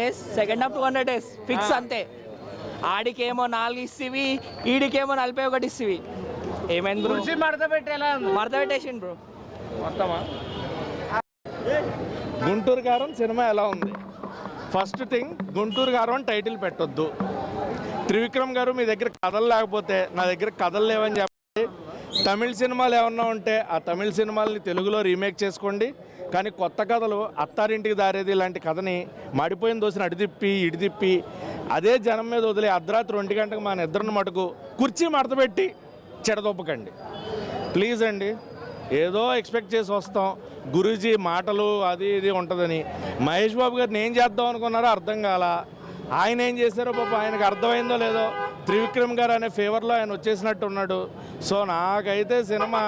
Days second half two hundred days fix అంతే. ఆడికేమో నాలుగు ఇస్తివి ఈడికేమో నలభై ఒకటి ఇస్తివి. ఏమైంది బ్రో? మడత పెట్టి ఎలా ఉంది? మడత పెట్టేసిండు బ్రో. మొత్తమా? గుంటూరు గారం సినిమా ఎలా ఉంది? ఫస్ట్ థింగ్ గుంటూరు గారం అని టైటిల్ పెట్టొద్దు. త్రివిక్రమ్ గారు మీ దగ్గర కథలు లేకపోతే నా దగ్గర కథలు లేవని చెప్పండి. తమిళ సినిమాలు ఏమన్నా ఉంటే ఆ తమిళ సినిమాలని తెలుగులో రీమేక్ చేసుకోండి. కానీ కొత్త కథలు అత్తారింటికి దారేది ఇలాంటి కథని మడిపోయిన దోశని అడిదిప్పి ఇడిదిప్పి అదే జనం మీద వదిలే అర్ధరాత్రి ఒంటి గంటకు మా నిద్రను మటుకు కుర్చీ మడతపెట్టి చెడదొప్పకండి ప్లీజ్ అండి ఏదో ఎక్స్పెక్ట్ చేసి వస్తాం. గురూజీ మాటలు అది ఇది ఉంటుందని. మహేష్ బాబు గారిని ఏం చేద్దాం అనుకున్నారో అర్థం కాల. ఆయన ఏం చేశారో పాప ఆయనకు అర్థమైందో లేదో త్రివిక్రమ్ గారు అనే ఫేవర్లో ఆయన వచ్చేసినట్టు ఉన్నాడు. సో నాకైతే సినిమా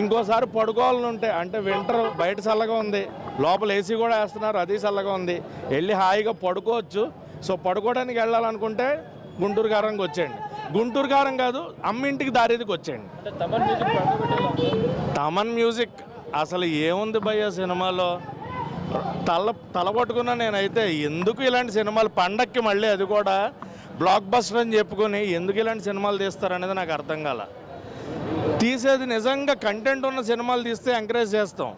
ఇంకోసారి పడుకోవాలని ఉంటే అంటే వింటర్ బయట చల్లగా ఉంది. లోపల ఏసీ కూడా వేస్తున్నారు అది చల్లగా ఉంది. వెళ్ళి హాయిగా పడుకోవచ్చు. సో పడుకోవడానికి వెళ్ళాలనుకుంటే గుంటూరు గారంకి వచ్చేయండి. గుంటూరు గారం కాదు అమ్మింటికి దారేదికి వచ్చేయండి. తమన్ మ్యూజిక్ అసలు ఏముంది భయ్య సినిమాలో? తల తల పట్టుకున్నా నేనైతే ఎందుకు ఇలాంటి సినిమాలు? పండక్కి మళ్ళీ అది కూడా బ్లాక్ బస్టర్ అని చెప్పుకొని ఎందుకు ఇలాంటి సినిమాలు తీస్తారనేది నాకు అర్థం కాల. తీసేది నిజంగా కంటెంట్ ఉన్న సినిమాలు తీస్తే ఎంకరేజ్ చేస్తాం.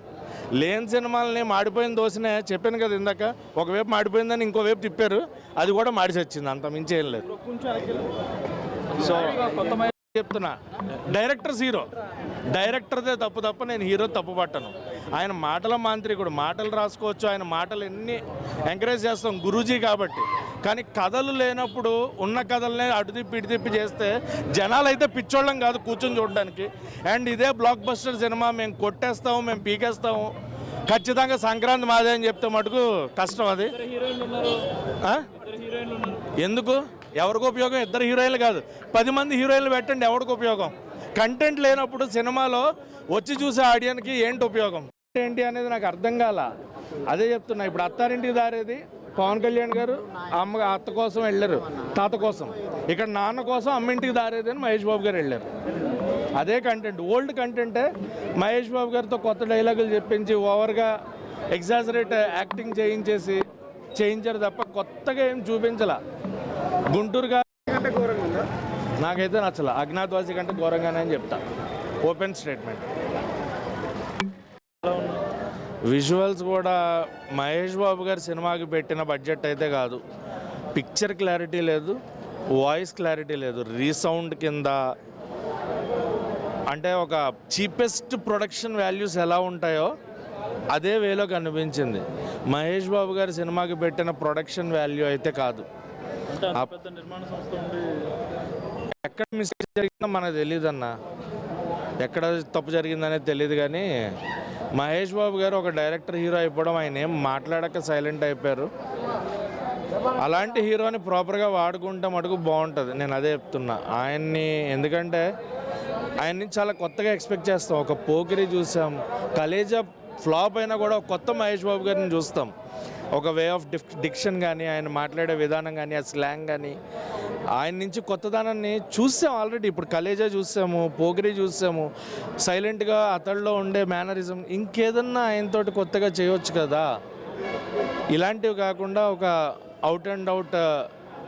లేని సినిమాలని మాడిపోయిన దోశనే చెప్పాను కదా ఇందాక ఒకవైపు మాడిపోయిందని ఇంకోవైపు తిప్పారు అది కూడా మాడిసి వచ్చింది అంత మించి ఏం లేదు. సో చెప్తున్నా డైరెక్టర్ హీరో డైరెక్టర్దే తప్పు తప్ప నేను హీరో తప్పు పట్టను. ఆయన మాటల మాంత్రికుడు మాటలు రాసుకోవచ్చు ఆయన మాటలు ఎన్ని ఎంకరేజ్ చేస్తాం గురూజీ కాబట్టి. కానీ కథలు లేనప్పుడు ఉన్న కథలనే అటు తిప్పి ఇటు తిప్పి చేస్తే జనాలు అయితే పిచ్చోళ్ళం కాదు కూర్చొని చూడడానికి. అండ్ ఇదే బ్లాక్ బస్టర్ సినిమా మేము కొట్టేస్తాము మేము పీకేస్తాము. ఖచ్చితంగా సంక్రాంతి మాదే అని చెప్తే మటుకు కష్టం అది? ఎందుకు? ఎవరికి ఉపయోగం? ఇద్దరు హీరోయిన్లు కాదు. పది మంది హీరోయిన్లు పెట్టండి ఎవరికి ఉపయోగం? కంటెంట్ లేనప్పుడు సినిమాలో వచ్చి చూసే ఆడియన్కి ఏంటి ఉపయోగం? ఏంటి అనేది నాకు అర్థం కాల. అదే చెప్తున్నా ఇప్పుడు అత్తారింటికి దారేది. పవన్ కళ్యాణ్ గారు అమ్మ అత్త కోసం వెళ్ళారు తాత కోసం. ఇక్కడ నాన్న కోసం అమ్మింటికి ఇంటికి దారేదని మహేష్ బాబు గారు వెళ్ళారు. అదే కంటెంట్ ఓల్డ్ కంటెంటే మహేష్ బాబు గారితో కొత్త డైలాగులు చెప్పించి ఓవర్గా ఎగ్జాజరేట్ యాక్టింగ్ చేయించేసి చేయించారు తప్ప కొత్తగా ఏం చూపించాల. గుంటూరుగా నాకైతే నచ్చల. అజ్ఞాతవాసి కంటే ఘోరంగానే అని చెప్తా. ఓపెన్ స్టేట్మెంట్ విజువల్స్ కూడా మహేష్ బాబు గారి సినిమాకి పెట్టిన బడ్జెట్ అయితే కాదు. పిక్చర్ క్లారిటీ లేదు వాయిస్ క్లారిటీ లేదు. రీసౌండ్ కింద అంటే ఒక చీపెస్ట్ ప్రొడక్షన్ వాల్యూస్ ఎలా ఉంటాయో అదే వేలో కనిపించింది. మహేష్ బాబు గారి సినిమాకి పెట్టిన ప్రొడక్షన్ వాల్యూ అయితే కాదు. ఎక్కడ మిస్టేక్ జరిగిందో మనకు తెలియదు అన్న ఎక్కడ తప్పు జరిగిందనేది తెలియదు కానీ మహేష్ బాబు గారు ఒక డైరెక్టర్ హీరో అయిపోవడం ఆయన ఏం మాట్లాడక సైలెంట్ అయిపోయారు. అలాంటి హీరోని ప్రాపర్గా వాడుకుంటే మటుకు బాగుంటుంది. నేను అదే చెప్తున్నా. ఆయన్ని ఎందుకంటే ఆయన్ని చాలా కొత్తగా ఎక్స్పెక్ట్ చేస్తాం. ఒక పోకిరి చూసాం. కలేజా ఫ్లాప్ అయినా కూడా కొత్త మహేష్ బాబు గారిని చూస్తాం. ఒక వే ఆఫ్ డిక్షన్ కానీ ఆయన మాట్లాడే విధానం కానీ ఆ స్లాంగ్ కానీ ఆయన నుంచి కొత్తదనాన్ని చూసాం ఆల్రెడీ ఇప్పుడు కలేజా చూసాము పోకిరి చూసాము. సైలెంట్గా అతడిలో ఉండే మేనరిజం ఇంకేదన్నా ఆయనతోటి కొత్తగా చేయొచ్చు కదా. ఇలాంటివి కాకుండా ఒక out and out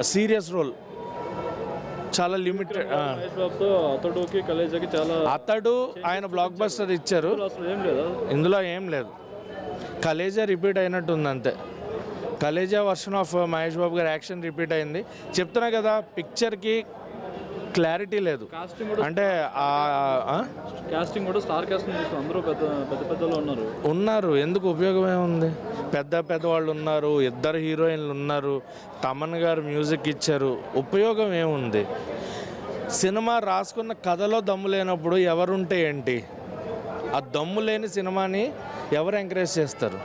serious role చాలా లిమిటెడ్ చాలా అతడు ఆయన బ్లాక్ బస్టర్ ఇచ్చారు. ఇందులో ఏం లేదు? కలేజా రిపీట్ అయినట్టుంది అంతే కలేజా వర్షన్ ఆఫ్ మహేష్ బాబు గారి యాక్షన్ రిపీట్ అయింది. చెప్తున్నా కదా పిక్చర్కి క్లారిటీ లేదు. అంటే? కాస్టింగ్ కూడా స్టార్ కాస్టింగ్ అందరూ పెద్ద పెద్ద పెద్దలు ఉన్నారు. ఉన్నారు. ఎందుకు ఉపయోగం ఏముంది? పెద్ద పెద్ద వాళ్ళు ఉన్నారు ఇద్దరు హీరోయిన్లు ఉన్నారు తమన్ గారు మ్యూజిక్ ఇచ్చారు ఉపయోగం ఏముంది? సినిమా రాసుకున్న కథలో దమ్ము లేనప్పుడు ఎవరుంటే ఏంటి? ఆ దమ్ము లేని సినిమాని ఎవరు ఎంకరేజ్ చేస్తారు?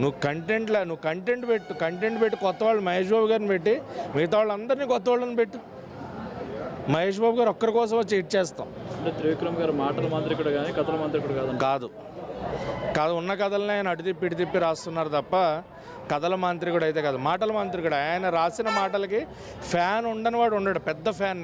నువ్వు కంటెంట్లా నువ్వు కంటెంట్ పెట్టు కంటెంట్ పెట్టి కొత్త వాళ్ళు మహేష్ బాబు గారిని పెట్టి మిగతా వాళ్ళందరినీ కొత్త వాళ్ళని పెట్టు. మహేష్ బాబు గారు ఒక్కరి కోసం వచ్చి హిట్ చేస్తాం. అంటే త్రివిక్రమ్ గారు మాటల మాంత్రికుడు కానీ కథల మాంత్రికుడు కాదంట కాదు. కాదు ఉన్న కథలనే ఆయన అటు తిప్పి ఇటు తిప్పి రాస్తున్నారు తప్ప కథల మాంత్రికుడు అయితే కాదు. మాటల మాంత్రికుడు. ఆయన రాసిన మాటలకి ఫ్యాన్ ఉండని వాడు ఉండడు పెద్ద ఫ్యాన్